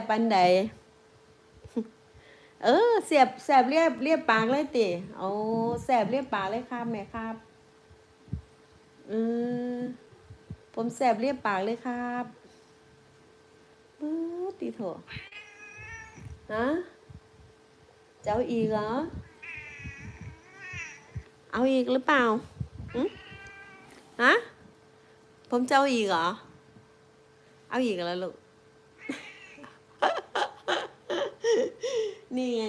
บปันใดเออ เสียบแสบเรียบเรียบปากเลยติโอ้แสบเรียบปากเลยครับแม่ครับเออผมแสบเรียบปากเลยครับปื๊ดตีโถฮะจะเอาอีกเหรอ เอาอีกหรือเปล่าหึฮะผมเจะเอาอีกเหรอ เอาอีกแล้วลูก นี่ไง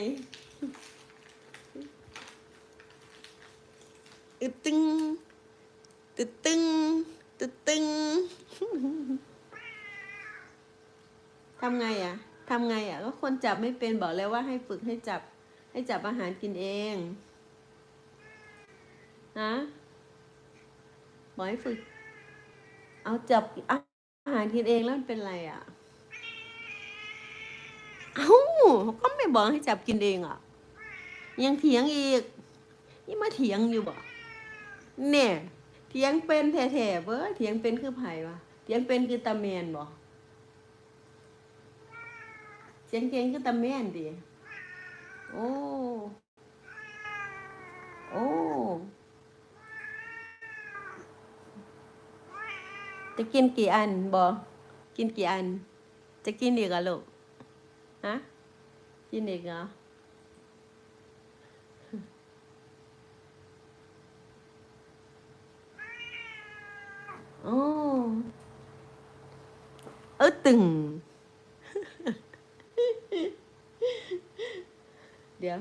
อึดตึงตึดตึงตึดตึงทำไงอะทำไงอะ ก็คนจับไม่เป็นบอกแล้วว่าให้ฝึกให้จับ ให้จับอาหารกินเองฮะบอกให้ฝึก เอาจับอาหารกินเองแล้วมันเป็นไรอะ เอ้า ก็ไม่บอกให้จับกินเองอะ ยังเถียงอีก นี่มาเถียงอยู่บ่เนี่ยเถียงเป็นแท้ๆเบ้อเถียงเป็นคือไผ่วะเถียงเป็นคือตาแมนบ่เถียงเก่งคือตาแมนดิโอ้โอ้จะกินกี่อันบ่กินกี่อัน จะกินอีกเหรอลูกฮะ กินอีกเหรอโอ้เออตึง เดี๋ยว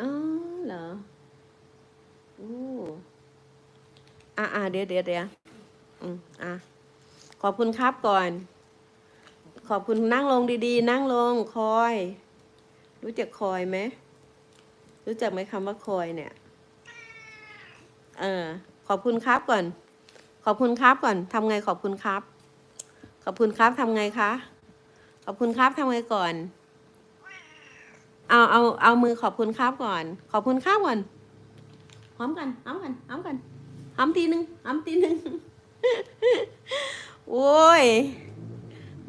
อ๋อเหรอโอ้ อะอะเดี๋ยวเดี๋ยวเดี๋ยวอืมอะขอบคุณครับก่อน ขอบคุณนั่งลงดีๆ นั่งลงคอย รู้จักคอยไหมรู้จักไหมคำว่าคอยเนี่ย เออ ขอบคุณครับก่อน ขอบคุณครับก่อนทำไงขอบคุณครับ ขอบคุณครับทำไงคะ ขอบคุณครับทำไงก่อน เอาเอาเอามือขอบคุณครับก่อน ขอบคุณครับก่อนหอมกันหอมกันหอมกัน หอมทีหนึ่งหอมทีหนึ่งโอ้ย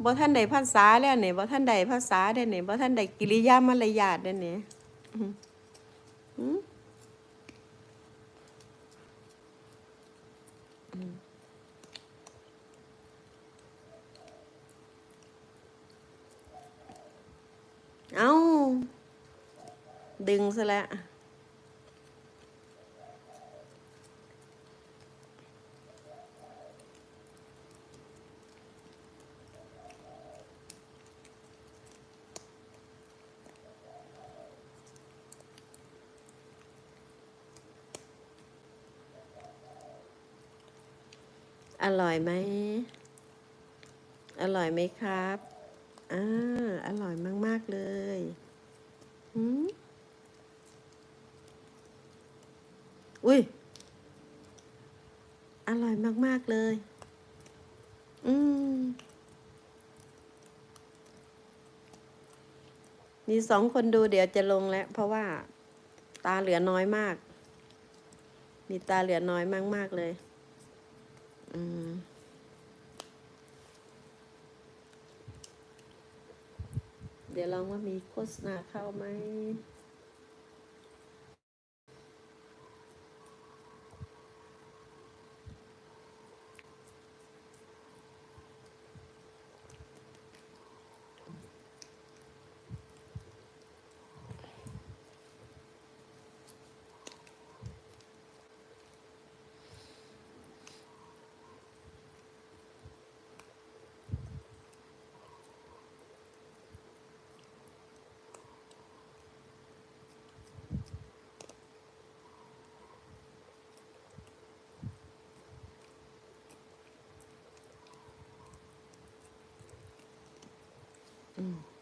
บ่ท่านใดภาษาแล้วเนี่ยบ่ท่านใดภาษาได้เนี่ยบ่ท่านใดกิริยามารยาทได้เนี่ยเอาดึงซะแล้ว อร่อยไหม อร่อยไหมครับ อ่า อร่อยมาก ๆ เลยหืมอุ้ย อร่อยมาก ๆ เลย อืม มีสองคนดูเดี๋ยวจะลงแล้ว เพราะว่า ตาเหลือน้อยมาก มีตาเหลือน้อยมาก ๆ เลย อืมเดี๋ยวลองว่ามีโฆษณาเข้าไหม Mm.